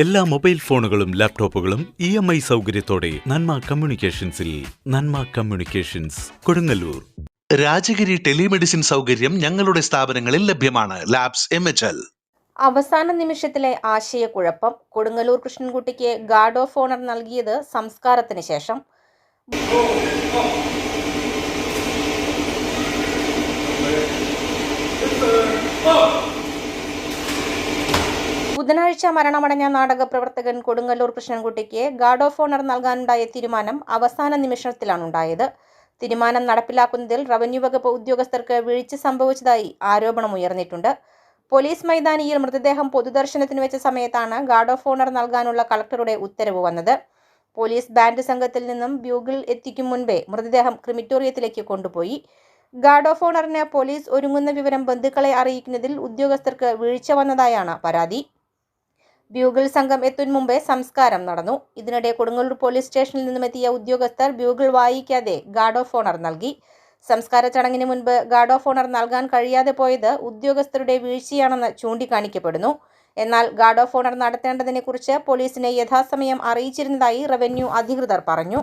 എല്ലാ മൊബൈൽ ഫോണുകളും ലാപ്ടോപ്പുകളും ഇ എം ഐ സൗകര്യത്തോടെ നന്മ കമ്മ്യൂണിക്കേഷൻസിൽ നന്മ കമ്മ്യൂണിക്കേഷൻസ് കൊടുങ്ങല്ലൂർ. രാജഗിരി ടെലിമെഡിസിൻ സൗകര്യം ഞങ്ങളുടെ സ്ഥാപനങ്ങളിൽ ലഭ്യമാണ്. Labs M H L. അവസാന നിമിഷത്തിലെ ആശയക്കുഴപ്പം കൊടുങ്ങല്ലൂർ കൃഷ്ണൻകുട്ടിക്ക് ഗാർഡ് ഓഫ് ഓണർ നൽകിയത് സംസ്കാരത്തിന് ശേഷം. ബുധനാഴ്ച മരണമടഞ്ഞ നാടക പ്രവർത്തകൻ കൊടുങ്ങല്ലൂർ കൃഷ്ണൻകുട്ടിക്ക് ഗാർഡ് ഓഫ് ഓണർ നൽകാനുണ്ടായ തീരുമാനം അവസാന നിമിഷത്തിലാണ് ഉണ്ടായത് തീരുമാനം നടപ്പിലാക്കുന്നതിൽ റവന്യൂ വകുപ്പ് ഉദ്യോഗസ്ഥർക്ക് വീഴ്ച സംഭവിച്ചതായി ആരോപണം ഉയർന്നിട്ടുണ്ട്. പോലീസ് മൈതാനിയിൽ മൃതദേഹം പൊതുദർശനത്തിന് വെച്ച സമയത്താണ് ഗാർഡ് ഓഫ് ഓണർ നൽകാനുള്ള കളക്ടറുടെ ഉത്തരവ് വന്നത്. പോലീസ് ബാൻഡ് സംഘത്തിൽ നിന്നും ബ്യൂഗിൾ എത്തിക്കും മുൻപേ മൃതദേഹം ക്രിമിറ്റോറിയത്തിലേക്ക് കൊണ്ടുപോയി. ഗാർഡ് ഓഫ് ഓണറിന് പോലീസ് ഒരുങ്ങുന്ന വിവരം ബന്ധുക്കളെ അറിയിക്കുന്നതിൽ ഉദ്യോഗസ്ഥർക്ക് വീഴ്ച വന്നതായാണ് പരാതി. ബ്യൂഗിൾ സംഘം എത്തും മുമ്പേ സംസ്കാരം നടന്നു. ഇതിനിടെ കൊടുങ്ങല്ലൂർ പോലീസ് സ്റ്റേഷനിൽ നിന്നുമെത്തിയ ഉദ്യോഗസ്ഥർ ബ്യൂഗിൾ വായിക്കാതെ ഗാർഡ് ഓഫ് ഓണർ നൽകി. സംസ്കാര ചടങ്ങിന് മുൻപ് ഗാർഡ് ഓഫ് ഓണർ നൽകാൻ കഴിയാതെ പോയത് ഉദ്യോഗസ്ഥരുടെ വീഴ്ചയാണെന്ന് ചൂണ്ടിക്കാണിക്കപ്പെടുന്നു. എന്നാൽ ഗാർഡ് ഓഫ് ഓണർ നടത്തേണ്ടതിനെക്കുറിച്ച് പോലീസിനെ യഥാസമയം അറിയിച്ചിരുന്നതായി റവന്യൂ അധികൃതർ പറഞ്ഞു.